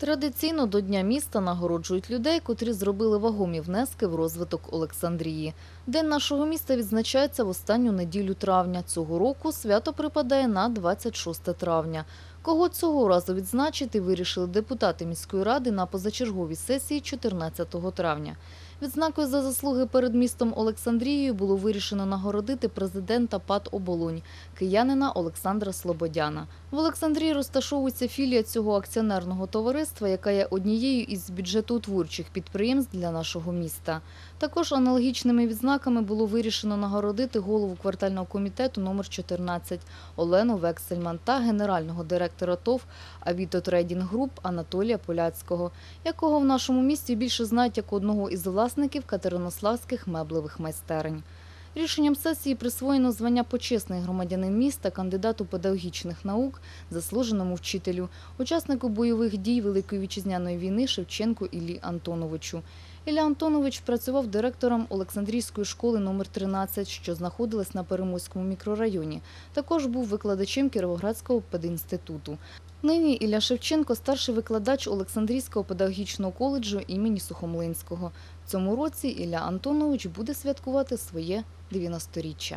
Традиційно до Дня міста нагороджують людей, котрі зробили вагомі внески в розвиток Олександрії. День нашого міста відзначається в останню неділю травня. Цього року свято припадає на 26 травня. Кого цього разу відзначити, вирішили депутати міської ради на позачерговій сесії 14 травня. Відзнакою за заслуги перед містом Олександрією було вирішено нагородити президента ПАТ «Оболонь» киянина Олександра Слободяна. В Олександрії розташовується філія цього акціонерного товариства, яка є однією із бюджетоутворчих підприємств для нашого міста. Також аналогічними відзнаками було вирішено нагородити голову квартального комітету номер 14 Олену Вексельман та генерального директора ТОВ Авіто Трейдінг Груп Анатолія Поляцького, якого в нашому місті більше знають як одного із власників катеринославських меблевих майстерень. Рішенням сесії присвоєно звання почесний громадянин міста, кандидату педагогічних наук, заслуженому вчителю, учаснику бойових дій Великої вітчизняної війни Шевченку Іллі Антоновичу. Ілля Антонович працював директором Олександрійської школи номер 13, що знаходилась на Перемойському мікрорайоні. Також був викладачем Кіровоградського пединституту. Нині Ілля Шевченко – старший викладач Олександрійського педагогічного коледжу імені Сухомлинського. Цьому році Ілля Антонович буде святкувати своє 90-річчя.